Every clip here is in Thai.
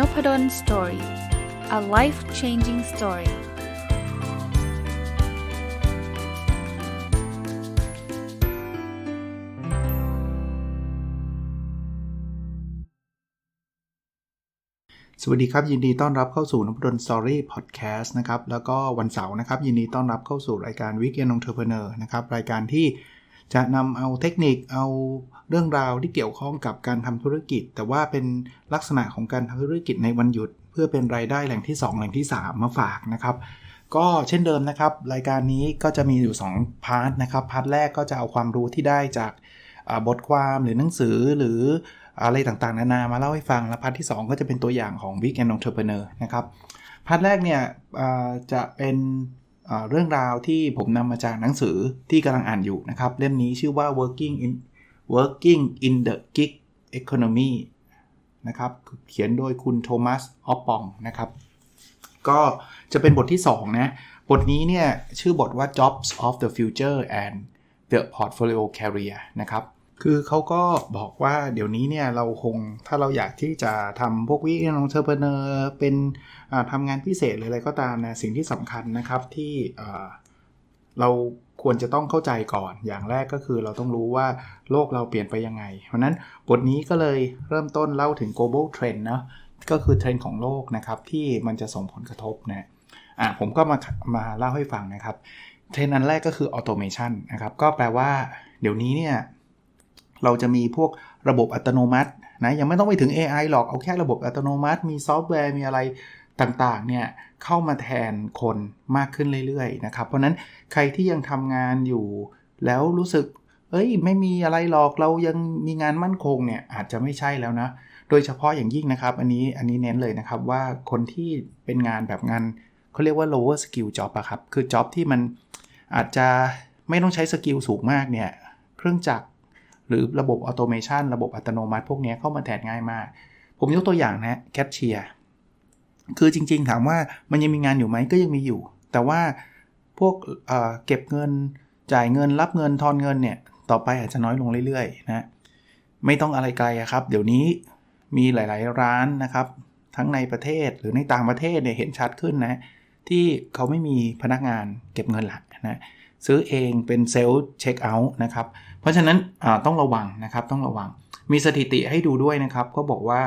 n o p ด d o สตอรี่ a life changing story สวัสดีครับ ยินดีต้อนรับเข้าสู่นพดลสตอรี่พอดแคสต์นะครับ แล้วก็วันเสาร์นะครับ ยินดีต้อนรับเข้าสู่รายการวิกเกนองเทอร์เพเนอร์นะครับ รายการที่ จะนำเอาเทคนิคเอาเรื่องราวที่เกี่ยวข้องกับการทำธุรกิจ แต่ว่าเป็นลักษณะของการทำธุรกิจในวันหยุด เพื่อเป็นรายได้แหล่งที่ 2 แหล่งที่ 3 มาฝากนะครับ ก็เช่นเดิมนะครับ รายการนี้ก็จะมีอยู่ 2 พาร์ทนะครับ พาร์ทแรกก็จะเอาความรู้ที่ได้จากบทความหรือหนังสือหรืออะไรต่างๆ นานามาเล่าให้ฟัง และพาร์ทที่ 2 ก็จะเป็นตัวอย่างของ Big and Entrepreneur นะครับ พาร์ทแรกเนี่ยจะเป็น เรื่องราวที่ผมนำมาจากหนังสือที่กำลังอ่านอยู่นะครับ เล่มนี้ชื่อว่า working in working in the gig economy นะครับเขียนโดยคุณโทมัสออปปองนะครับ ก็จะเป็นบทที่ 2 นะ บทนี้เนี่ย ชื่อบทว่า jobs of the future and the portfolio career นะครับ คือเขาก็บอกว่าเดี๋ยวนี้เนี่ยเราคงถ้าเราอยากที่จะทำพวกวิองเทอร์เพเนอร์เป็นทำงานพิเศษหรืออะไรก็ตามนะสิ่งที่สำคัญนะครับที่เราควรจะต้องเข้าใจก่อน อย่างแรกก็คือเราต้องรู้ว่าโลกเราเปลี่ยนไปยังไง เพราะนั้นบทนี้ก็เลยเริ่มต้นเล่าถึง global trend นะก็คือเทรนด์ของโลกนะครับที่มันจะส่งผลกระทบนะอะผมก็มามาเล่าให้ฟังนะครับ เทรนด์อันแรกก็คือ automation นะครับก็แปลว่าเดี๋ยวนี้เนี่ย เราจะมีพวกระบบอัตโนมัตินะยังไม่ต้องไปถึง AI หรอกเอาแค่ระบบอัตโนมัติ มีซอฟต์แวร์มีอะไรต่างๆเนี่ยเข้ามาแทนคนมากขึ้นเรื่อยๆนะครับเพราะนั้นใครที่ยังทำงานอยู่ แล้วรู้สึก เอ้ย ไม่มีอะไรหรอกเรายังมีงานมั่นคงเนี่ยอาจจะไม่ใช่แล้วนะ โดยเฉพาะอย่างยิ่งนะครับ อันนี้อันนี้เน้นเลยนะครับว่าคนที่เป็นงานแบบงานเขาเรียกว่า lower skill job อะครับ คือ job ที่มันอาจจะไม่ต้องใช้สกิลสูงมากเนี่ย เครื่องจักร หรือระบบออโตเมชันระบบอัตโนมัติ พวกนี้เข้ามาแทนง่ายมาก ผมยกตัวอย่างนะแคชเชียร์คือจริงๆ ถามว่ามันยังมีงานอยู่ไหมก็ยังมีอยู่ แต่ว่าพวกเเก็บเงินจ่ายเงินรับเงินทอนเงินเนี่ยต่อไปอาจจะน้อยลงเรื่อยๆนะไม่ต้องอะไรไกลครับ เดี๋ยวนี้มีหลายๆร้านนะครับ ทั้งในประเทศหรือในต่างประเทศเนี่ยเห็นชัดขึ้นนะที่เขาไม่มีพนักงานเก็บเงินหลักนะซื้อเองเป็นเซลล์เช็คเอาท์นะครับ เพราะฉะนั้นต้องระวังนะครับต้องระวัง มีสถิติให้ดูด้วยนะครับก็บอกว่า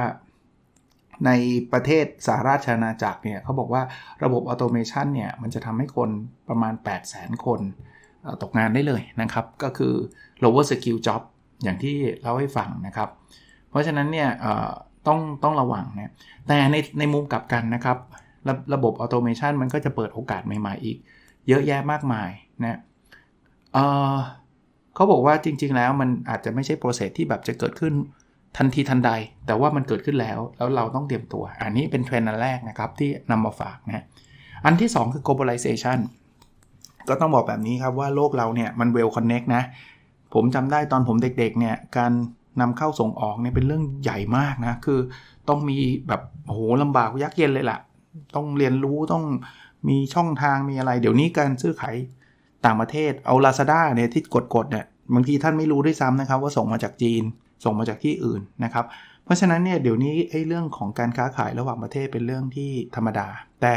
ในประเทศสหราชอาณาจักรเนี่ยเขาบอกว่าระบบออโตเมชันเนี่ยมันจะทำให้คนประมาณ 8 0 0 0 0 0 คนตกงานได้เลยนะครับ ก็คือ lower skill job อย่างที่เล่าให้ฟังนะครับ เพราะฉะนั้นเนี่ยต้องต้องระวังนะแต่ในในมุมกลับกันนะครับ ระระบบออโตเมชันมันก็จะเปิดโอกาสใหม่ๆอีก เยอะแยะมากมายนะ เขาบอกว่าจริง ๆ แล้วมันอาจจะไม่ใช่โปรเซสที่แบบจะเกิดขึ้นทันทีทันใด แต่ว่ามันเกิดขึ้นแล้ว แล้วเราต้องเตรียมตัว อันนี้เป็นเทรนด์อันแรกนะครับที่นำมาฝากนะอันที่ 2 คือ globalization ก็ต้องบอกแบบนี้ครับว่าโลกเราเนี่ยมัน well connect นะ ผมจำได้ตอนผมเด็กๆเนี่ยการนำเข้าส่งออกเนี่ยเป็นเรื่องใหญ่มากนะ คือต้องมีแบบโอ้โหลำบากยักเย็นเลยละ่ะ ต้องเรียนรู้ต้องมีช่องทางมีอะไร เดี๋ยวนี้การซื้อขาย ต่างประเทศเอา Lazada เนี่ยที่กดๆเนี่ยบางทีท่านไม่รู้ด้วยซ้ำนะครับว่าส่งมาจากจีน ส่งมาจากที่อื่นนะครับเพราะฉะนั้นเนี่ยเดี๋ยวนี้ไอ้เรื่องของการค้าขายระหว่างประเทศเป็นเรื่องที่ธรรมดา แต่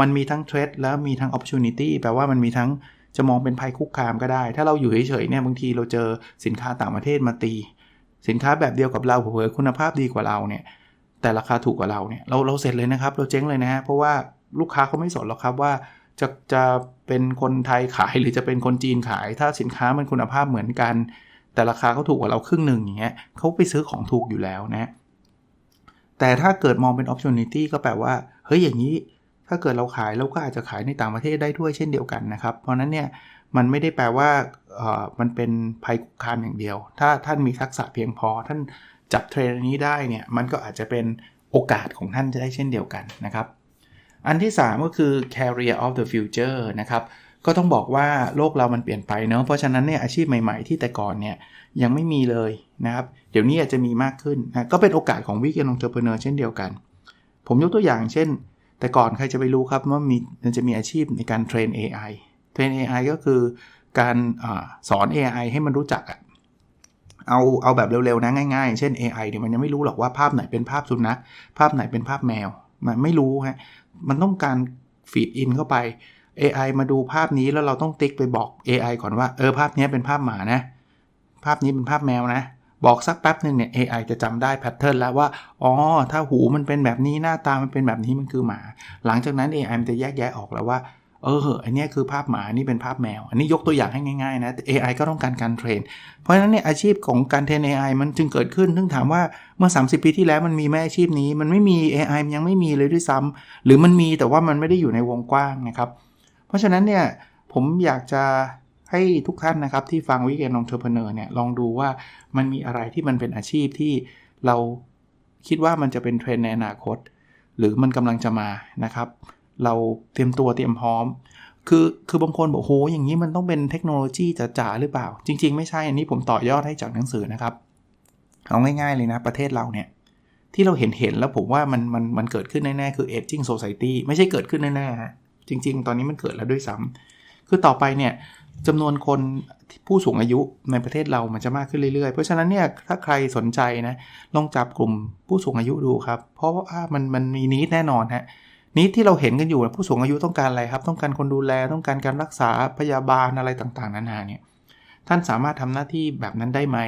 มันมีทั้งเทรดแล้วมีทั้ง opportunity แปลว่ามันมีทั้งจะมองเป็นภัยคุกคามก็ได้ ถ้าเราอยู่เฉยๆเนี่ยบางทีเราเจอสินค้าต่างประเทศมาตี สินค้าแบบเดียวกับเราเผยคุณภาพดีกว่าเราเนี่ยแต่ราคาถูกกว่าเราเนี่ยเราเราเสร็จเลยนะครับ เราเจ๊งเลยนะฮะเพราะว่าลูกค้าเขาไม่สนหรอกครับว่า จะจะเป็นคนไทยขายหรือจะเป็นคนจีนขาย ถ้าสินค้ามันคุณภาพเหมือนกัน แต่ราคาเขาถูกกว่าเราครึ่งหนึ่งอย่างเงี้ยเขาไปซื้อของถูกอยู่แล้วนะ แต่ถ้าเกิดมองเป็น opportunity ก็แปลว่าเฮ้ยอย่างนี้ถ้าเกิดเราขายเราก็อาจจะขายในต่างประเทศได้ด้วยเช่นเดียวกันนะครับ เพราะนั้นเนี่ยมันไม่ได้แปลว่าเออมันเป็นภัยคุกคามอย่างเดียว ถ้าท่านมีทักษะเพียงพอ ท่านจับเทรนนี้ได้เนี่ยมันก็อาจจะเป็นโอกาสของท่านจะได้เช่นเดียวกันนะครับ อันที่ 3 ก็คือ career of the future นะครับก็ต้องบอกว่าโลกเรามันเปลี่ยนไปเนาะเพราะฉะนั้นเนี่ยอาชีพใหม่ๆที่แต่ก่อนเนี่ยยังไม่มีเลยนะครับ เดี๋ยวนี้อาจจะมีมากขึ้นนะก็เป็นโอกาสของวิกเกนองเทอร์เพเนอร์เช่นเดียวกัน ผมยกตัวอย่างเช่น แต่ก่อนใครจะไปรู้ครับว่ามีมันจะมีอาชีพในการเทรน AI เทรน AI ก็คือการอสอน AI ให้มันรู้จักเอาเอาแบบเร็วๆนะง่ายๆ เช่น AI เนี่ยมันยังไม่รู้หรอกว่าภาพไหนเป็นภาพสุนัขภาพไหนเป็นภาพแมวมันไม่รู้ฮะ มันต้องการฟีดอินเข้าไป AI มาดูภาพนี้แล้วเราต้องติ๊กไปบอก AI ก่อนว่า เออภาพนี้เป็นภาพหมานะ ภาพนี้เป็นภาพแมวนะ บอกสักแป๊บหนึ่งเนี่ย AI จะจำได้แพทเทิร์นแล้วว่า อ๋อ ถ้าหูมันเป็นแบบนี้หน้าตามันเป็นแบบนี้มันคือหมา หลังจากนั้น AI มันจะแยกแยะออกแล้วว่า เอออันนี้คือภาพหมานี่เป็นภาพแมว อันนี้ยกตัวอย่างให้ง่ายๆนะ AI ก็ต้องการการเทรน เพราะฉะนั้นเนี่ยอาชีพของการเทรน AI มันจึงเกิดขึ้น ซึ่งถามว่าเมื่อ 30 ปีที่แล้วมันมีแม่อาชีพนี้ มันไม่มี AI มันยังไม่มีเลยด้วยซ้ำหรือมันมีแต่ว่ามันไม่ได้อยู่ในวงกว้างนะครับ เพราะฉะนั้นเนี่ยผมอยากจะให้ทุกท่านนะครับที่ฟังวิกเอนองเทอร์เพเนอร์เนี่ยลองดูว่ามันมีอะไรที่มันเป็นอาชีพที่เราคิดว่ามันจะเป็นเทรนในอนาคต หรือมันกำลังจะมานะครับ เราเตรียมตัวเตรียมพร้อม คือคือบางคนบอกโหอย่างนี้มันต้องเป็นเทคโนโลยีจ๋าๆหรือเปล่า จริง ๆ ไม่ใช่อันนี้ผมต่อยอดให้จากหนังสือนะครับ เอาง่ายๆเลยนะประเทศเราเนี่ยที่เราเห็นเห็นแล้วผมว่ามันมันมันเกิดขึ้นแน่ๆคือ aging society ไม่ใช่เกิดขึ้นแน่ๆฮะจริง ๆ ตอนนี้มันเกิดแล้วด้วยซ้ำคือต่อไปเนี่ยจำนวนคนผู้สูงอายุในประเทศเรามันจะมากขึ้นเรื่อยๆ เพราะฉะนั้นเนี่ยถ้าใครสนใจนะลองจับกลุ่มผู้สูงอายุดูครับ เพราะว่ามันมันมีนิดแน่นอนฮะ นิดที่เราเห็นกันอยู่ผู้สูงอายุต้องการอะไรครับ ต้องการคนดูแลต้องการการรักษาพยาบาลอะไรต่างๆ นานาเนี่ยท่านสามารถทำหน้าที่แบบนั้นได้ไหม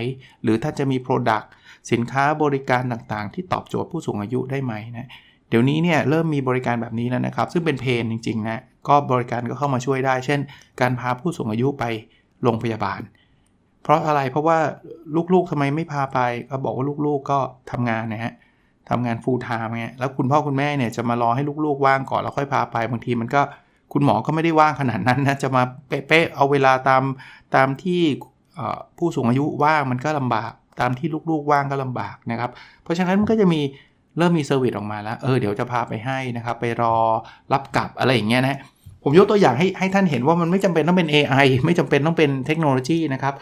หรือถ้านจะมี Product สินค้าบริการต่างๆ ที่ตอบโจทย์ผู้สูงอายุได้ไหมนะเดี๋ยวนี้เนี่ยเริ่มมีบริการแบบนี้แล้วนะครับ ซึ่งเป็นเพนจริงๆนะก็บริการก็เข้ามาช่วยได้ เช่น การพาผู้สูงอายุไปโรงพยาบาล เพราะอะไรเพราะว่าลูกๆทำไมไม่พาไปก็บอกว่าลูกๆก็ทำงานนะฮะ ทำงานฟูลไทม์ไงแล้วคุณพ่อคุณแม่เนี่ยจะมารอให้ลูกๆว่างก่อนแล้วค่อยพาไปบางทีมันก็คุณหมอก็ไม่ได้ว่างขนาดนั้นนะจะมาเป๊ะๆเอาเวลาตามตามที่ผู้สูงอายุว่างมันก็ลำบาก ตามที่ลูกๆว่างก็ลำบากนะครับ เพราะฉะนั้นมันก็จะมีเริ่มมีเซอร์วิสออกมาแล้ว เออเดี๋ยวจะพาไปให้นะครับ ไปรอรับกลับอะไรอย่างเงี้ยนะผมยกตัวอย่างให้ให้ท่านเห็นว่ามันไม่จำเป็นต้องเป็น AI ไม่จำเป็นต้องเป็นเทคโนโลยีนะครับ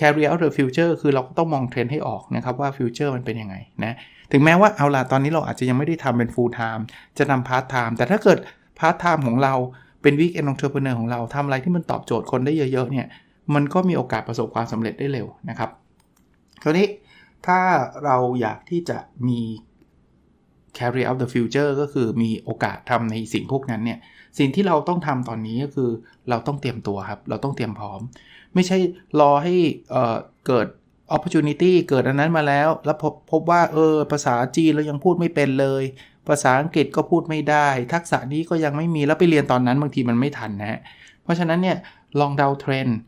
carry out the future คือเราก็ต้องมองเทรนด์ให้ออกนะครับว่า future มันเป็นยังไงนะถึงแม้ว่าเอาล่ะตอนนี้เราอาจจะยังไม่ได้ทำเป็น full time จะทำ part time แต่ถ้าเกิด part time ของเราเป็น weekend entrepreneur ของเราทำอะไรที่มันตอบโจทย์คนได้เยอะๆเนี่ยมันก็มีโอกาสประสบความสำเร็จได้เร็วนะครับคราวนี้ถ้าเราอยากที่จะมี carry out the future ก็คือมีโอกาสทำในสิ่งพวกนั้นเนี่ย สิ่งที่เราต้องทำตอนนี้ก็คือเราต้องเตรียมตัวครับ เราต้องเตรียมพร้อม ไม่ใช่รอให้เเกิด opportunity เกิดอันนั้นมาแล้ว แล้วพบพบว่าเออภาษาจีนเรายังพูดไม่เป็นเลย ภาษาอังกฤษก็พูดไม่ได้ ทักษะนี้ก็ยังไม่มีแล้วไปเรียนตอนนั้นบางทีมันไม่ทันนะเพราะฉะนั้นเนี่ยลองเดาเทรนด์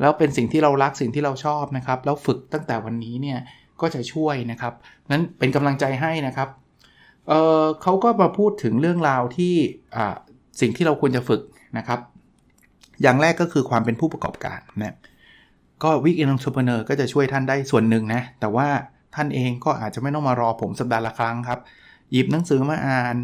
แล้วเป็นสิ่งที่เรารักสิ่งที่เราชอบนะครับ แล้วฝึกตั้งแต่วันนี้เนี่ยก็จะช่วยนะครับนั้นเป็นกำลังใจให้นะครับเเขาก็มาพูดถึงเรื่องราวที่สิ่งที่เราควรจะฝึกนะครับ อย่างแรกก็คือความเป็นผู้ประกอบการนะก็วิกอินองค์เปอร์เนอร์ก็จะช่วยท่านได้ส่วนหนึ่งนะ แต่ว่าท่านเองก็อาจจะไม่ต้องมารอผมสัปดาห์ละครั้งครับ หยิบหนังสือมาอ่าน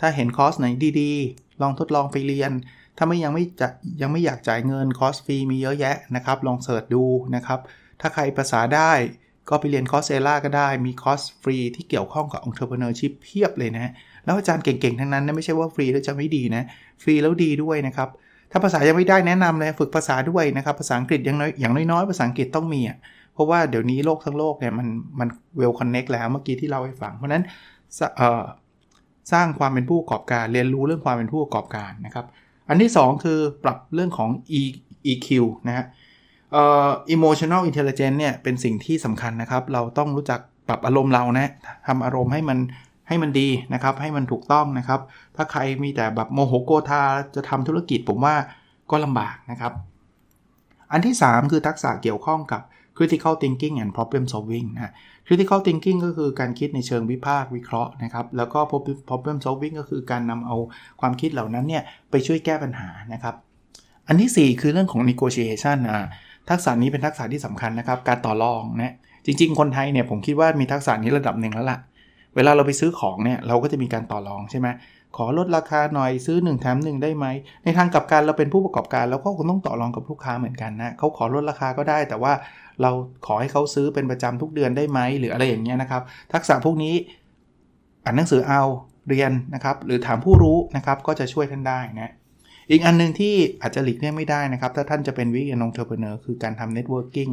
ถ้าเห็นคอร์สไหนดีๆ ลองทดลองไปเรียน ถ้าไม่ยังไม่จะยังไม่อยากจ่ายเงินคอร์สฟรีมีเยอะแยะนะครับ ลองเสิร์ชดูนะครับ ถ้าใครภาษาได้ก็ไปเรียนคอร์สเซล่าก็ได้ มีคอร์สฟรีที่เกี่ยวข้องกับ entrepreneurship เพียบเลยนะ แล้วอาจารย์เก่งๆ ทั้งนั้นนะไม่ใช่ว่าฟรีแล้วจะไม่ดีนะ ฟรีแล้วดีด้วยนะครับ ถ้าภาษายังไม่ได้แนะนำเลยฝึกภาษาด้วยนะครับ ภาษาอังกฤษอย่างน้อยอย่างน้อยๆ ภาษาอังกฤษต้องมีอะเพราะว่าเดี๋ยวนี้โลกทั้งโลกเนี่ยมันมันเวลคอนเน็กแล้วเมื่อกี้ที่เราให้ฟัง เพราะนั้นสร้างความเป็นผู้ประกอบการเรียนรู้เรื่องความเป็นผู้ประกอบการนะครับ อันที่ 2 คือปรับเรื่องของ e EQ นะฮะเอ่อ emotional intelligence เนี่ยเป็นสิ่งที่สำคัญนะครับ เราต้องรู้จักปรับอารมณ์เรานะทำอารมณ์ให้มัน ให้มันดีนะครับ ให้มันถูกต้องนะครับ ถ้าใครมีแต่แบบโมโหโกธาจะทำธุรกิจผมว่าก็ลำบากนะครับ อันที่ 3 คือทักษะเกี่ยวข้องกับ critical thinking and problem solving นะ critical thinking ก็คือการคิดในเชิงวิพากษ์วิเคราะห์นะครับ แล้วก็ problem solving ก็คือการนำเอาความคิดเหล่านั้นเนี่ยไปช่วยแก้ปัญหานะครับ อันที่ 4 คือเรื่องของ negotiation อ่าทักษะนี้เป็นทักษะที่สำคัญนะครับ การต่อรองนะ จริง ๆ คนไทยเนี่ยผมคิดว่ามีทักษะนี้ระดับหนึ่งแล้วล่ะ เวลาเราไปซื้อของเนี่ยเราก็จะมีการต่อรองใช่ไหมขอลดราคาหน่อยซื้อ1แถม1ได้ไหม ในทางกลับกันเราเป็นผู้ประกอบการเราก็คงต้องต่อรองกับลูกค้าเหมือนกันนะเขาขอลดราคาก็ได้ แต่ว่าเราขอให้เขาซื้อเป็นประจำทุกเดือนได้ไหมหรืออะไรอย่างเงี้ยนะครับ ทักษะพวกนี้อ่านหนังสือเอาเรียนนะครับหรือถามผู้รู้นะครับก็จะช่วยท่านได้นะอีกอันนึงที่อาจจะหลีกเลี่ยงไม่ได้นะครับ ถ้าท่านจะเป็นวิกเอนองเทอร์เพเนอร์คือการทำเน็ตเวิร์กิ่ง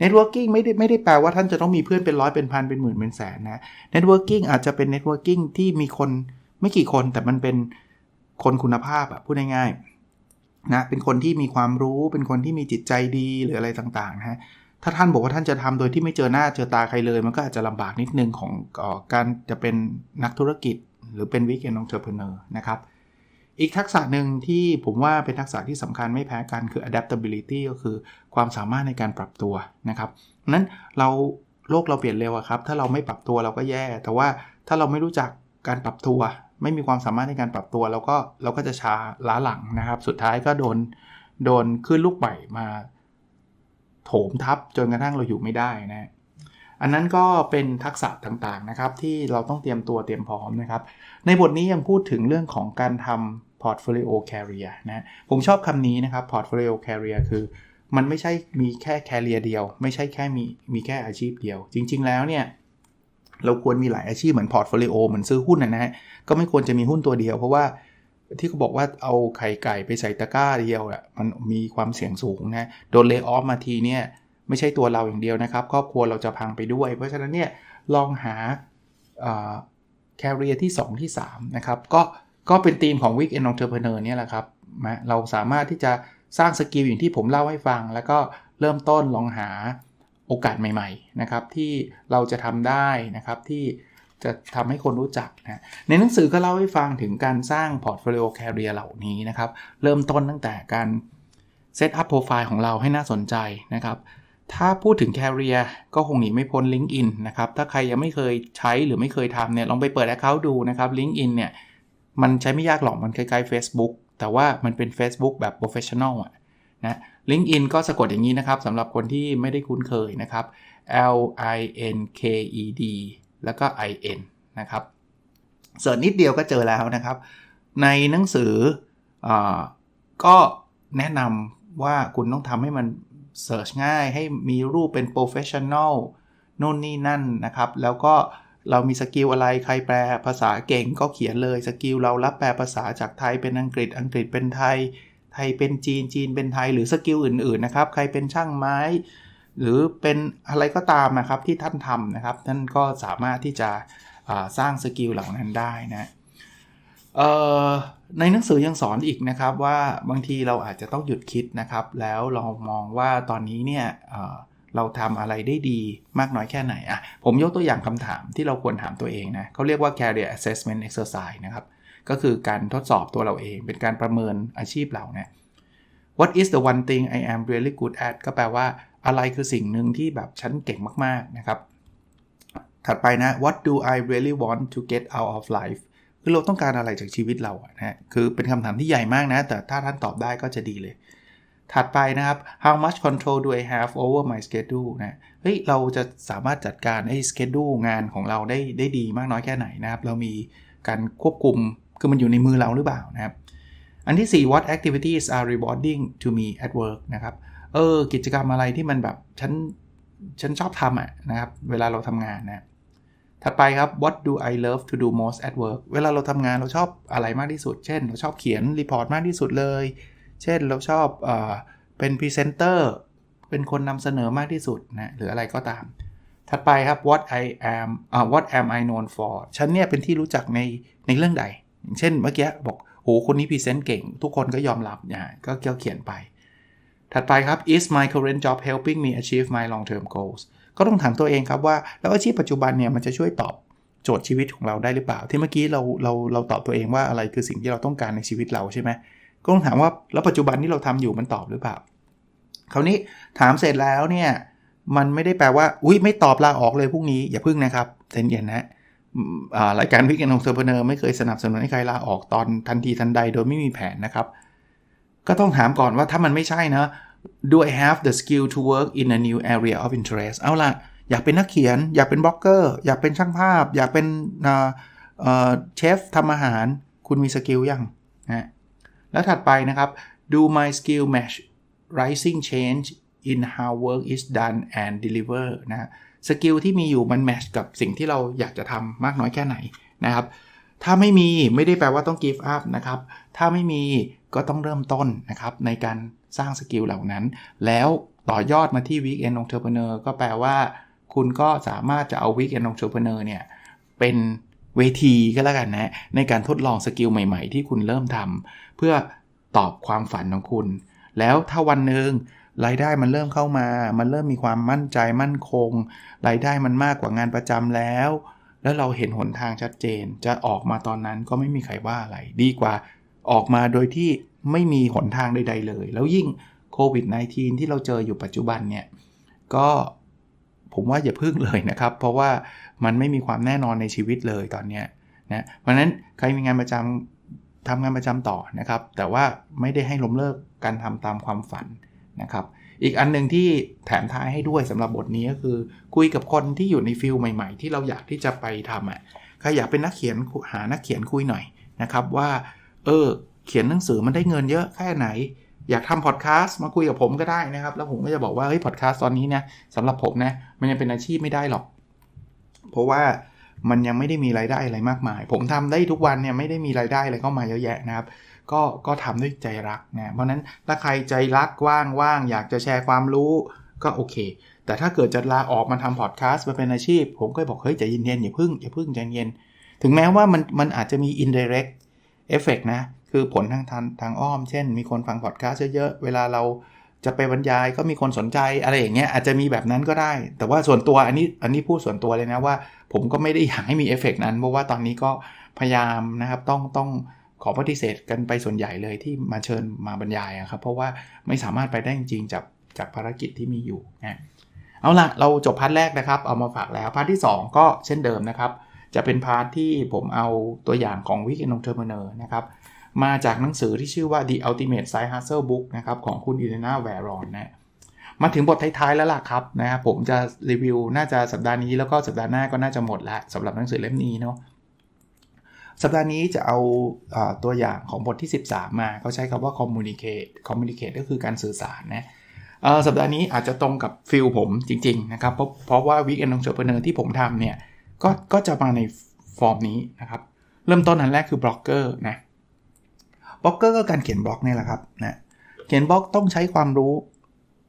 networking ไม่ได้ไม่ได้แปลว่าท่านจะต้องมีเพื่อนเป็นร้อยเป็นพันเป็นหมื่นเป็นแสนนะ networking อาจจะเป็น networking ที่มีคนไม่กี่คนแต่มันเป็นคนคุณภาพอะพูดง่ายๆนะเป็นคนที่มีความรู้เป็นคนที่มีจิตใจดีหรืออะไรต่างๆนะฮะถ้าท่านบอกว่าท่านจะทำโดยที่ไม่เจอหน้าเจอตาใครเลย มันก็อาจจะลำบากนิดนึงของอการจะเป็นนักธุรกิจ หรือเป็นวิกเอนองเทอร์เพเนอร์นะครับ อีกทักษะหนึ่งที่ผมว่าเป็นทักษะที่สำคัญไม่แพ้กันคือ adaptability ก็คือความสามารถในการปรับตัวนะครับนั้นเราโลกเราเปลี่ยนเร็วครับ ถ้าเราไม่ปรับตัวเราก็แย่ แต่ว่าถ้าเราไม่รู้จักการปรับตัว ไม่มีความสามารถในการปรับตัวเราก็เราก็จะช้าล้าหลังนะครับ สุดท้ายก็โดนโดนขึ้นลูกใหม่มาโถมทับจนกระทั่งเราอยู่ไม่ได้นะอันนั้นก็เป็นทักษะต่างๆนะครับที่เราต้องเตรียมตัวเตรียมพร้อมนะครับ ในบทนี้ยังพูดถึงเรื่องของการทำ portfolio carrier นะผมชอบคำนี้นะครับ portfolio carrier คือมันไม่ใช่มีแค่ carrier เดียว ไม่ใช่แค่มีมีแค่อาชีพเดียว จริง ๆ แล้วเนี่ยเราควรมีหลายอาชีพเหมือน portfolio เหมือนซื้อหุ้นนะฮะก็ไม่ควรจะมีหุ้นตัวเดียว เพราะว่าที่เขาบอกว่าเอาไข่ไก่ไปใส่ตะกร้าเดียวอะมันมีความเสี่ยงสูงนะโดนเลิกออฟมาทีเนี่ยไม่ใช่ตัวเราอย่างเดียวนะครับครอบครัวเราจะพังไปด้วย เพราะฉะนั้นเนี่ยลองหาแคริเอร์ที่ 2 ที่3นะครับก็ ก็เป็นธีมของ Week End Entrepreneur เนี่ยแหละครับนะเราสามารถที่จะสร้างสกิลอย่างที่ผมเล่าให้ฟัง แล้วก็เริ่มต้นลองหาโอกาสใหม่ๆนะครับที่เราจะทำได้นะครับที่จะทำให้คนรู้จักนะในหนังสือก็เล่าให้ฟังถึงการสร้างพอร์ตโฟลิโอแคริเอร์เหล่านี้นะครับ เริ่มต้นตั้งแต่การเซตอัพโปรไฟล์ของเราให้น่าสนใจนะครับ ถ้าพูดถึง Career ก็คงหนีไม่พ้น LinkedIn นะครับ ถ้าใครยังไม่เคยใช้หรือไม่เคยทำเนี่ยลองไปเปิด Account ดูนะครับ LinkedIn เนี่ย มันใช้ไม่ยากหรอก มันคล้ายๆ Facebook แต่ว่ามันเป็น Facebook แบบ Professional อะนะ LinkedIn ก็สะกดอย่างนี้นะครับสำหรับคนที่ไม่ได้คุ้นเคยนะครับ L I N K E D แล้วก็ I N นะครับเสิร์ชนิดเดียวก็เจอแล้วนะครับ ในหนังสืออก็แนะนำว่าคุณต้องทำให้มันเสิร์ชง่าย ให้มีรูปเป็น professional นู่นนี่นั่นนะครับ แล้วก็ เรามีสกิลอะไรใครแปลภาษาเก่งก็เขียนเลยสกิลเรารับแปลภาษาจากไทยเป็นอังกฤษอังกฤษเป็นไทย ไทยเป็นจีนจีนเป็นไทยหรือสกิลอื่นๆนะครับ ใครเป็นช่างไม้ หรือเป็นอะไรก็ตามนะครับที่ท่านทำนะครับท่านก็สามารถที่จะสร้างสกิลเหล่านั้นได้นะในหนังสือยังสอนอีกนะครับว่าบางทีเราอาจจะต้องหยุดคิดนะครับ แล้วเรามองว่าตอนนี้เนี่ย เราทำอะไรได้ดีมากน้อยแค่ไหนอะผมยกตัวอย่างคำถามที่เราควรถามตัวเองนะเขาเรียกว่า career assessment exercise นะครับ ก็คือการทดสอบตัวเราเอง เป็นการประเมินอาชีพเราเนี่ย what is the one thing I am really good at ก็แปลว่าอะไรคือสิ่งหนึ่งที่แบบฉันเก่งมากๆนะครับ ถัดไปนะ what do I really want to get out of life คือเราต้องการอะไรจากชีวิตเราอะนะคือเป็นคำถามที่ใหญ่มากนะ แต่ถ้าท่านตอบได้ก็จะดีเลย ถัดไปนะครับ how much control do I have over my schedule นะเฮ้ยเราจะสามารถจัดการไอ้ schedule งานของเราได้ได้ดีมากน้อยแค่ไหนนะครับ เรามีการควบคุมคือมันอยู่ในมือเราหรือเปล่านะครับ อันที่ 4 what activities are rewarding to me at work นะครับเออกิจกรรมอะไรที่มันแบบฉันฉันชอบทำอะนะครับ เวลาเราทำงานนะถัดไปครับ what do I love to do most at work เวลาเราทำงานเราชอบอะไรมากที่สุด เช่น เราชอบเขียนรีพอร์ตมากที่สุดเลย เช่นเราชอบเอเป็นพรีเซนเตอร์เป็นคนนำเสนอมากที่สุดนะหรืออะไรก็ตาม ถัดไปครับ what I am อ่า what am I known for ฉันเนี่ยเป็นที่รู้จักในในเรื่องใด อย่างเช่นเมื่อกี้บอกโหคนนี้พรีเซนต์เก่ง ทุกคนก็ยอมรับนะก็เขียนไป ถัดไปครับ is my current job helping me achieve my long term goals ก็ต้องถามตัวเองครับว่า แล้วอาชีพปัจจุบันเนี่ยมันจะช่วยตอบโจทย์ชีวิตของเราได้หรือเปล่า ที่เมื่อกี้เราเราเราตอบตัวเองว่าอะไรคือสิ่งที่เราต้องการในชีวิตเราใช่ไหม ก็ต้องถามว่าแล้วปัจจุบันที่เราทำอยู่มันตอบหรือเปล่า คราวนี้ถามเสร็จแล้วเนี่ยมันไม่ได้แปลว่า อุ้ยไม่ตอบลาออกเลยพรุ่งนี้อย่าพึ่งนะครับเซนเย็นนะรายการวิกเกนของเซอร์เพเนอร์ไม่เคยสนับสนุนให้ใครลาออกตอนทันทีทันใดโดยไม่มีแผนนะครับ ก็ต้องถามก่อนว่าถ้ามันไม่ใช่นะ do I have the skill to work in a new area of interest เอาล่ะ อยากเป็นนักเขียน อยากเป็นบล็อกเกอร์ อยากเป็นช่างภาพ อยากเป็นเชฟทำอาหาร คุณมีสกิลยังนะ แล้วถัดไปนะครับ do my skill match rising change in how work is done and deliver นะสกิลที่มีอยู่มันแมชกับสิ่งที่เราอยากจะทำมากน้อยแค่ไหนนะครับ ถ้าไม่มีไม่ได้แปลว่าต้อง give up นะครับ ถ้าไม่มีก็ต้องเริ่มต้นนะครับในการสร้างสกิลเหล่านั้น แล้วต่อยอดมาที่ Weekend Entrepreneur ก็แปลว่า คุณก็สามารถจะเอา Weekend Entrepreneur เนี่ยเป็น เวทีก็แล้วกันนะในการทดลองสกิลใหม่ๆ ที่คุณเริ่มทำเพื่อตอบความฝันของคุณ แล้วถ้าวันหนึ่งรายได้มันเริ่มเข้ามา มันเริ่มมีความมั่นใจมั่นคง รายได้มันมากกว่างานประจำแล้ว แล้วเราเห็นหนทางชัดเจน จะออกมาตอนนั้นก็ไม่มีใครว่าอะไร ดีกว่าออกมาโดยที่ไม่มีหนทางใด ๆ เลย แล้วยิ่งโควิด -19 ที่เราเจออยู่ปัจจุบันเนี่ย ก็ ผมว่าอย่าพึ่งเลยนะครับ เพราะว่ามันไม่มีความแน่นอนในชีวิตเลยตอนนี้นะเพราะนั้นใครมีงานประจำทำงานประจำต่อนะครับ แต่ว่าไม่ได้ให้ล้มเลิกการทำตามความฝันนะครับ อีกอันหนึ่งที่แถมท้ายให้ด้วยสำหรับบทนี้ก็คือ คุยกับคนที่อยู่ในฟิลใหม่ๆ ที่เราอยากที่จะไปทำอะใครอยากเป็นนักเขียนหานักเขียนคุยหน่อยนะครับว่า เออเขียนหนังสือมันได้เงินเยอะแค่ไหน อยากทำพอดแคสต์มาคุยกับผมก็ได้นะครับ แล้วผมก็จะบอกว่าเฮ้ยพอดแคสต์ตอนนี้เนี่ยสำหรับผมนะมันยังเป็นอาชีพไม่ได้หรอก เพราะว่ามันยังไม่ได้มีรายได้อะไรมากมาย ผมทำได้ทุกวันเนี่ยไม่ได้มีรายได้อะไรเข้ามาเยอะแยะนะครับ ก็ก็ทำด้วยใจรักนะเพราะนั้นถ้าใครใจรักว่างว่างอยากจะแชร์ความรู้ก็โอเค แต่ถ้าเกิดจะลาออกมาทำพอดแคสต์มาเป็นอาชีพ ผมก็บอกเฮ้ยใจเย็นๆอย่าพึ่งอย่าพึ่งใจเย็น ถึงแม้ว่ามันมันอาจจะมี indirect effect นะ คือผลทางทางทางอ้อม เช่น มีคนฟังพอดแคสต์เยอะๆ เวลาเราจะไปบรรยายก็มีคนสนใจอะไรอย่างเงี้ยอาจจะมีแบบนั้นก็ได้ แต่ว่าส่วนตัวอันนี้อันนี้พูดส่วนตัวเลยนะว่า ผมก็ไม่ได้อยากให้มีเอฟเฟกนั้นเพราะว่าตอนนี้ก็พยายามนะครับต้องต้องขอปฏิเสธกันไปส่วนใหญ่เลยที่มาเชิญมาบรรยายครับเพราะว่าไม่สามารถไปได้จริงๆจากจากภารกิจที่มีอยู่นะเอาละเราจบพาร์ทแรกนะครับ เอามาฝากแล้วพาร์ทที่ 2 ก็เช่นเดิมนะครับ จะเป็นพาร์ทที่ผมเอาตัวอย่างของ Weekend Entrepreneur นะครับ มาจากหนังสือที่ชื่อว่า The Ultimate Side Hustle Book นะครับของคุณอีเลนาแวรอนนะมาถึงบทท้ายๆแล้วล่ะครับนะครับผมจะรีวิวน่าจะสัปดาห์นี้แล้วก็สัปดาห์หน้าก็น่าจะหมดแล้วสำหรับหนังสือเล่มนี้เนาะสัปดาห์นี้จะเอาตัวอย่างของบทที่ 13 มาเขาใช้คำว่า communicate communicate ก็คือการสื่อสารนะสัปดาห์นี้อาจจะตรงกับฟิลผมจริงๆนะครับเพราะเพราะว่า Weekend Entrepreneur ที่ผมทำเนี่ยก็ก็จะมาในฟอร์มนี้นะครับ เริ่มต้นอันแรกคือบล็อกเกอร์นะ บล็อกเกอร์ก็การเขียนบล็อกนี่แหละครับนะเขียนบล็อกต้องใช้ความรู้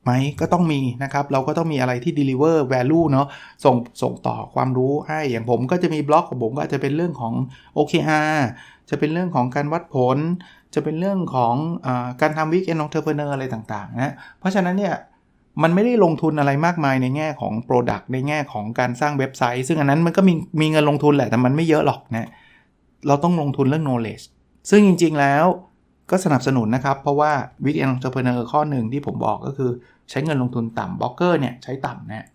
ไหมก็ต้องมีนะครับ เราก็ต้องมีอะไรที่ deliver value เนาะส่งส่งต่อความรู้ให้อย่างผมก็จะมีบล็อกของผมก็จะเป็นเรื่องของ OKR จะเป็นเรื่องของการวัดผล จะเป็นเรื่องของอการทำวิกเอนองเทอร์เพเนอร์อะไรต่างๆนะเพราะฉะนั้นเนี่ยมันไม่ได้ลงทุนอะไรมากมายในแง่ของ Product ในแง่ของการสร้างเว็บไซต์ ซึ่งอันนั้นมันก็มีมีเงินลงทุนแหละแต่มันไม่เยอะหรอกนะเราต้องลงทุนเรื่อง knowledge ซึ่งจริงๆแล้วก็สนับสนุนนะครับ เพราะว่าวิกเอนองเทอร์เพเนอร์ข้อหนึ่งที่ผมบอกก็คือใช้เงินลงทุนต่ำบล็อกเกอร์เนี่ยใช้ต่ำนะ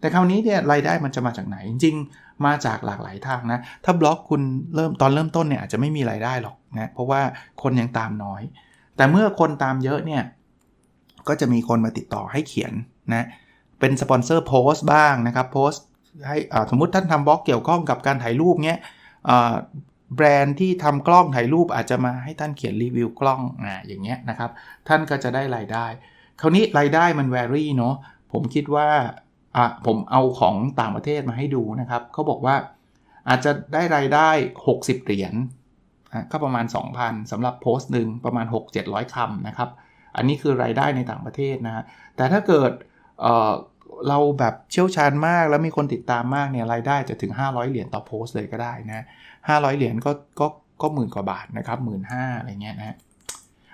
แต่คราวนี้เนี่ยรายได้มันจะมาจากไหน จริง ๆ มาจากหลากหลายทางนะ ถ้าบล็อกคุณเริ่มตอนเริ่มต้นเนี่ยอาจจะไม่มีรายได้หรอกนะเพราะว่าคนยังตามน้อย แต่เมื่อคนตามเยอะเนี่ยก็จะมีคนมาติดต่อให้เขียนนะเป็นสปอนเซอร์โพสต์บ้างนะครับโพสต์ให้สมมติท่านทำบล็อกเกี่ยวข้องกับการถ่ายรูปเนี้ย แบรนด์ที่ทำกล้องถ่ายรูปอาจจะมาให้ท่านเขียนรีวิวกล้องนะอย่างเงี้ยนะครับ ท่านก็จะได้รายได้ คราวนี้รายได้มันแวรี่เนาะผมคิดว่าอะผมเอาของต่างประเทศมาให้ดูนะครับเขาบอกว่าอาจจะได้รายได้ 60 เหรียญก็ประมาณ 2,000สำหรับโพสต์หนึ่งประมาณ 6-700คำนะครับ อันนี้คือรายได้ในต่างประเทศนะฮะแต่ถ้าเกิดเเราแบบเชี่ยวชาญมากแล้วมีคนติดตามมากเนี่ยรายได้จะถึง 500 เหรียญต่อโพสต์เลยก็ได้นะ 500 เหรียญก็ก็ก็หมื่นกว่าบาทนะครับหมื่นห้าอะไรเงี้ยนะ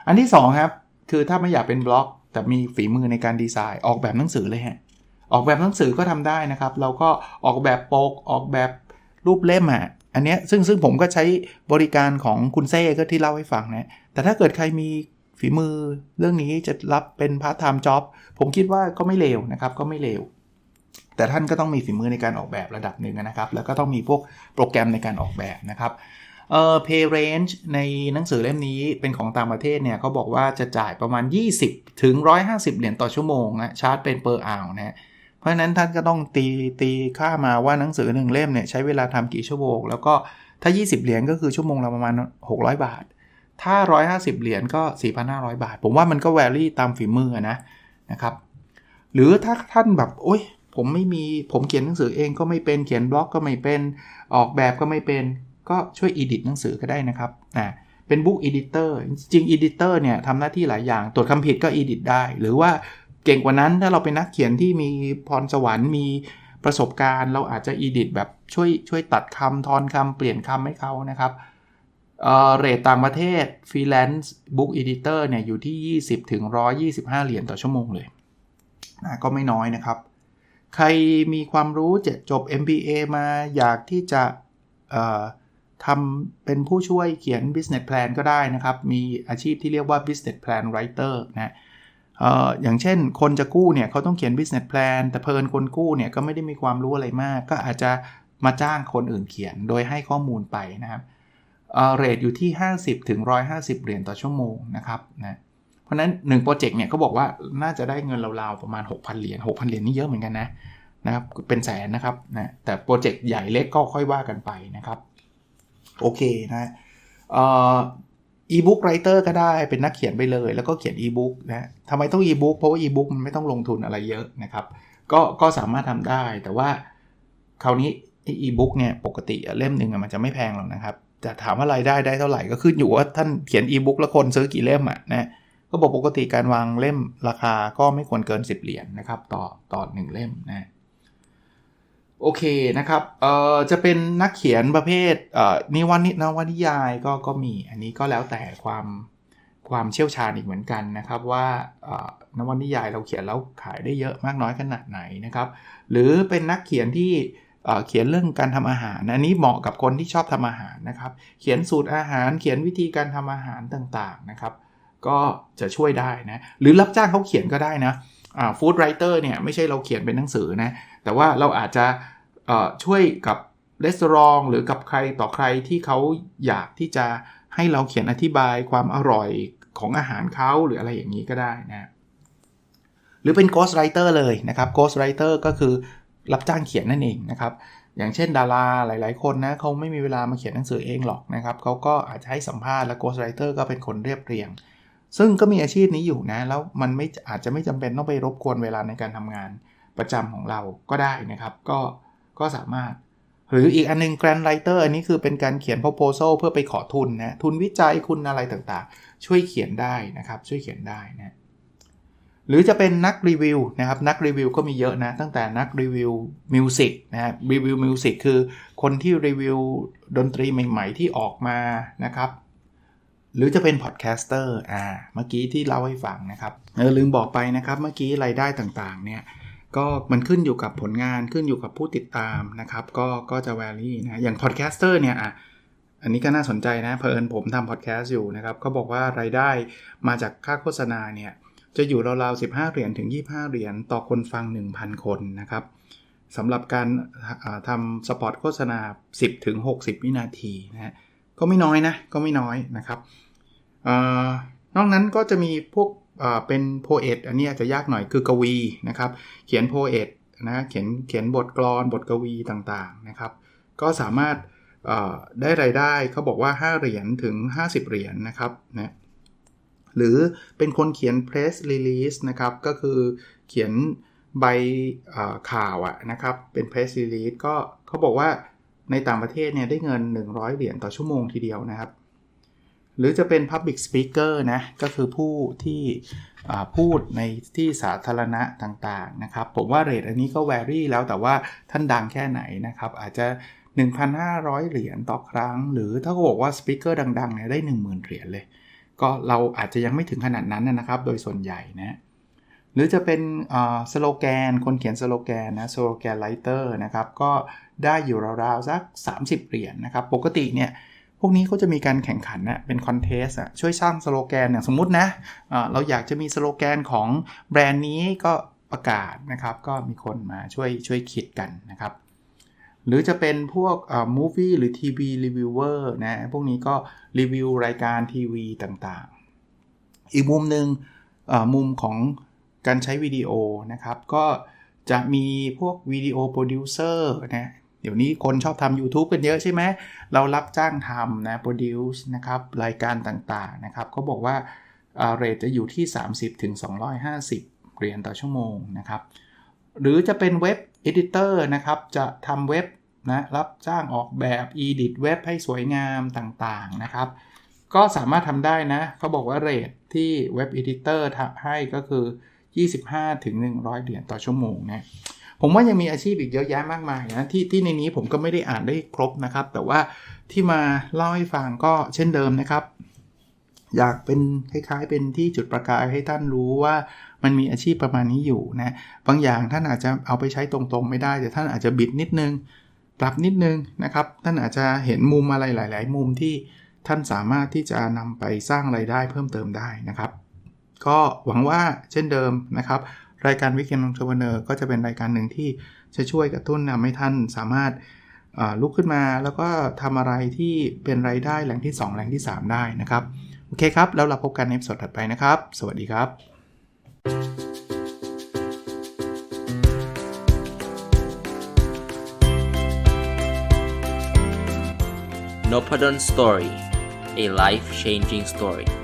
อันที่2ครับคือถ้าไม่อยากเป็นบล็อก แต่มีฝีมือในการดีไซน์ ออกแบบหนังสือเลยฮะออกแบบหนังสือก็ทำได้นะครับ เราก็ออกแบบปกออกแบบรูปเล่มอะอันเนี้ยซึ่งซึ่งผมก็ใช้บริการของคุณเซ่ก็ที่เล่าให้ฟังนะแต่ถ้าเกิดใครมีฝีมือเรื่องนี้จะรับเป็นพาร์ทไทม์จ็อบผมคิดว่าก็ไม่เลวนะครับก็ไม่เลว แต่ท่านก็ต้องมีฝีมือในการออกแบบระดับหนึ่งนะครับ แล้วก็ต้องมีพวกโปรแกรมในการออกแบบนะครับเอ่อ pay range ในหนังสือเล่มนี้เป็นของต่างประเทศเนี่ยเขาบอกว่าจะจ่ายประมาณ 20 ถึง 150 เหรียญต่อชั่วโมงนะชาร์จเป็นเปอร์อาวนะ เพราะฉะนั้นท่านก็ต้องตีตีค่ามาว่าหนังสือหนึ่งเล่มเนี่ยใช้เวลาทำกี่ชั่วโมง แล้วก็ถ้า 20 เหรียญก็คือชั่วโมงละประมาณ 600 บาท ถ้า 150 เหรียญก็ 4,500 บาท ผมว่ามันก็แวรี่ตามฝีมือนะนะครับหรือถ้าท่านแบบโอ๊ย ผมไม่มีผมเขียนหนังสือเองก็ไม่เป็นเขียนบล็อกก็ไม่เป็นออกแบบก็ไม่เป็น ก็ช่วยอีดิทหนังสือก็ได้นะครับนะเป็นบุ๊กอีดิเตอร์จริงอีดิเตอร์เนี่ยทำหน้าที่หลายอย่างตรวจคำผิดก็อีดิตได้ หรือว่าเก่งกว่านั้นถ้าเราเป็นนักเขียนที่มีพรสวรรค์มีประสบการณ์เราอาจจะอีดิตแบบช่วยช่วยตัดคำทอนคำเปลี่ยนคำให้เขานะครับเรทต่างประเทศฟรีแลนซ์บุ๊กอีดิเตอร์เนี่ยอยู่ที่ 20ถึง125 เหรียญต่อชั่วโมงเลยนะก็ไม่น้อยนะครับ ใครมีความรู้จะจบ MBA มาอยากที่จะทำเป็นผู้ช่วยเขียน business plan ก็ได้นะครับ มีอาชีพที่เรียกว่า business plan writer นะอออย่างเช่นคนจะกู้เนี่ยเขาต้องเขียน business plan แต่เพลินคนกู้เนี่ยก็ไม่ได้มีความรู้อะไรมาก ก็อาจจะมาจ้างคนอื่นเขียนโดยให้ข้อมูลไปนะครับเรทอยู่ที่ 50-150 เหรียญต่อชั่วโมงนะครับนะ ราะนั้น1โปรเจกต์เนี่ยเขาบอกว่าน่าจะได้เงินราวๆประมาณ 6,000 เหรียญ6,000 เหรียญนี่เยอะเหมือนกันนะนะครับเป็นแสนนะครับนะแต่โปรเจกต์ใหญ่เล็กก็ค่อยว่ากันไปนะครับ โอเคนะอีบุ๊กไรเตอร์ก็ได้เป็นนักเขียนไปเลย แล้วก็เขียนอีบุ๊กนะทำไมต้องอีบุ๊กเพราะว่าอีบุ๊กมันไม่ต้องลงทุนอะไรเยอะนะครับ ก็ก็สามารถทำได้ แต่ว่าคราวนี้อีบุ๊กเนี่ยปกติเล่มหนึ่งมันจะไม่แพงหรอกนะครับจะถามว่ารายได้ได้เท่าไหร่ก็ขึ้นอยู่ว่าท่านเขียนอีบุ๊กแล้วคนซื้อกี่เล่มอะนะ ก็บอกปกติการวางเล่มราคาก็ไม่ควรเกิน 10 เหรียญนนะครับ ต่อต่อหนึ่งเล่มนะโอเคนะครับเอ่อจะเป็นนักเขียนประเภทเอ่อนิวานินวนิยายก็ก็มีอันนี้ก็แล้วแต่ความความเชี่ยวชาญอีกเหมือนกันนะครับว่านวนิยายเราเขียนแล้วขายได้เยอะมากน้อยขนาดไหนนะครับ หรือเป็นนักเขียนที่เขียนเรื่องการทำอาหาร อันนี้เหมาะกับคนที่ชอบทำอาหารนะครับ เขียนสูตรอาหารเขียนวิธีการทำอาหารต่างๆนะครับ ก็จะช่วยได้นะ หรือรับจ้างเขาเขียนก็ได้นะฟู้ดไรเตอร์เนี่ยไม่ใช่เราเขียนเป็นหนังสือนะ แต่ว่าเราอาจจะช่วยกับรีสอร์ทหรือกับใครต่อใครที่เขาอยากที่จะให้เราเขียนอธิบายความอร่อยของอาหารเขาหรืออะไรอย่างนี้ก็ได้นะหรือเป็น Ghost Writer เลยนะครับ Ghost Writer ก็คือรับจ้างเขียนนั่นเองนะครับอย่างเช่นดาราหลาย ๆ คนนะเขาไม่มีเวลามาเขียนหนังสือเองหรอกนะครับเขาก็อาจจะให้สัมภาษณ์และ Ghost Writer ก็เป็นคนเรียบเรียง ซึ่งก็มีอาชีพนี้อยู่นะ แล้วมันไม่อาจจะไม่จำเป็นต้องไปรบกวนเวลาในการทำงานประจำของเราก็ได้นะครับ ก็ก็สามารถ หรืออีกอันนึง Grand Writer อันนี้คือเป็นการเขียน proposal เพื่อไปขอทุนนะ ทุนวิจัยคุณอะไรต่างๆ ช่วยเขียนได้นะครับ ช่วยเขียนได้นะ หรือจะเป็นนักรีวิวนะครับ นักรีวิวก็มีเยอะนะ ตั้งแต่นักรีวิวมิวสิกนะครับรีวิวมิวสิกคือคนที่รีวิวดนตรีใหม่ ๆ ที่ออกมานะครับ หรือจะเป็นพอดแคสเตอร์อ่าเมื่อกี้ที่เล่าให้ฟังนะครับเออลืมบอกไปนะครับ เมื่อกี้รายได้ต่างๆ เนี่ยก็มันขึ้นอยู่กับผลงานขึ้นอยู่กับผู้ติดตามนะครับ ก็ก็จะแวรี่นะอย่างพอดแคสเตอร์เนี่ยอะอันนี้ก็น่าสนใจนะเพลินผมทำพอดแคสต์อยู่นะครับเขาบอกว่ารายได้มาจากค่าโฆษณาเนี่ยจะอยู่ราวๆ15 เหรียญถึง 25 เหรียญต่อคนฟัง 1,000 คนนะครับสำหรับการทำสปอตโฆษณา 10ถึง60 วินาทีนะฮะ ก็ไม่น้อยนะ ก็ไม่น้อยนะครับอนอกนั้นก็จะมีพวกเป็นโพเอตอันนี้อาจจะยากหน่อยคือกวีนะครับ เขียนโพเอตนะเขียนเขียนบทกลอนบทกวีต่างๆนะครับ ก็สามารถได้รายได้เขาบอกว่า 5 เหรียญถึง 50 เหรียญนนะครับนะหรือเป็นคนเขียน press release นะครับ ก็คือเขียนใบข่าวอะนะครับ เป็น press release ก็เขาบอกว่า ในต่างประเทศเนี่ยได้เงิน 100 เหรียญต่อชั่วโมงทีเดียวนะครับ หรือจะเป็น public speaker นะก็คือผู้ที่พูดในที่สาธารณะต่างๆนะครับ ผมว่าเรทอันนี้ก็แวรี่แล้วแต่ว่าท่านดังแค่ไหนนะครับ อาจจะ 1,500 เหรียญต่อครั้ง หรือถ้าเขาบอกว่าสปิเกอร์ดังๆเนี่ยได้ 10,000 เหรียญเลย ก็เราอาจจะยังไม่ถึงขนาดนั้นนะครับ โดยส่วนใหญ่นะ หรือจะเป็นสโลแกน คนเขียนสโลแกนนะสโลแกนไลเตอร์นะครับ ก็ได้อยู่ราวๆสัก 30 เหรียญนนะครับ ปกติเนี่ยพวกนี้เขาจะมีการแข่งขันนะเป็นคอนเทสอะช่วยสร้างสโลแกนอย่างสมมุตินะเราอยากจะมีสโลแกนของแบรนด์นี้ก็ประกาศนะครับ ก็มีคนมาช่วยช่วยคิดกันนะครับหรือจะเป็นพวกอ่า movie หรือ TV reviewer นะพวกนี้ก็รีวิวรายการทีวีต่างๆ อีกมุมหนึ่งมุมของ การใช้วิดีโอนะครับ ก็จะมีพวกวิดีโอโปรดิวเซอร์นะเดี๋ยวนี้คนชอบทำ YouTube กันเยอะใช่ไหม เรารับจ้างทำนะโปรดิวส์นะครับ รายการต่างๆ นะครับเขาบอกว่าเรทจะอยู่ที่ 30ถึง250เหรียญต่อชั่วโมงนะครับ หรือจะเป็นเว็บเอดิเตอร์นะครับ จะทำเว็บนะ รับจ้างออกแบบ edit เว็บให้สวยงามต่างๆ นะครับ ก็สามารถทำได้นะ เขาบอกว่าเรทที่เว็บอีดิเตอร์ให้ก็คือ 25ถึง100 เหรียญต่อชั่วโมงนะผมว่ายังมีอาชีพอีกเยอะแยะมากมายนะที่ที่ในนี้ผมก็ไม่ได้อ่านได้ครบนะครับ แต่ว่าที่มาเล่าให้ฟังก็เช่นเดิมนะครับ อยากเป็นคล้ายๆ เป็นที่จุดประกายให้ท่านรู้ว่ามันมีอาชีพประมาณนี้อยู่นะบางอย่างท่านอาจจะเอาไปใช้ตรงๆไม่ได้แต่ท่านอาจจะบิดนิดนึงปรับนิดนึงนะครับ ท่านอาจจะเห็นมุมอะไรหลาย ๆ มุมที่ท่านสามารถที่จะนำไปสร้างไรายได้เพิ่มเติมได้นะครับ ก็หวังว่าเช่นเดิมนะครับ รายการวิกเกนองเทอร์เนอร์ก็จะเป็นรายการหนึ่งที่จะช่วยกระตุ้นทำให้ท่านสามารถลุกขึ้นมาแล้วก็ทำอะไรที่เป็นไรายได้แหล่งที่ 2 แหล่งที่ 3 ได้นะครับ โอเคครับ แล้วเราพบกันในสดถัดไปนะครับ สวัสดีครับ n o p a d o n Story, a life changing story.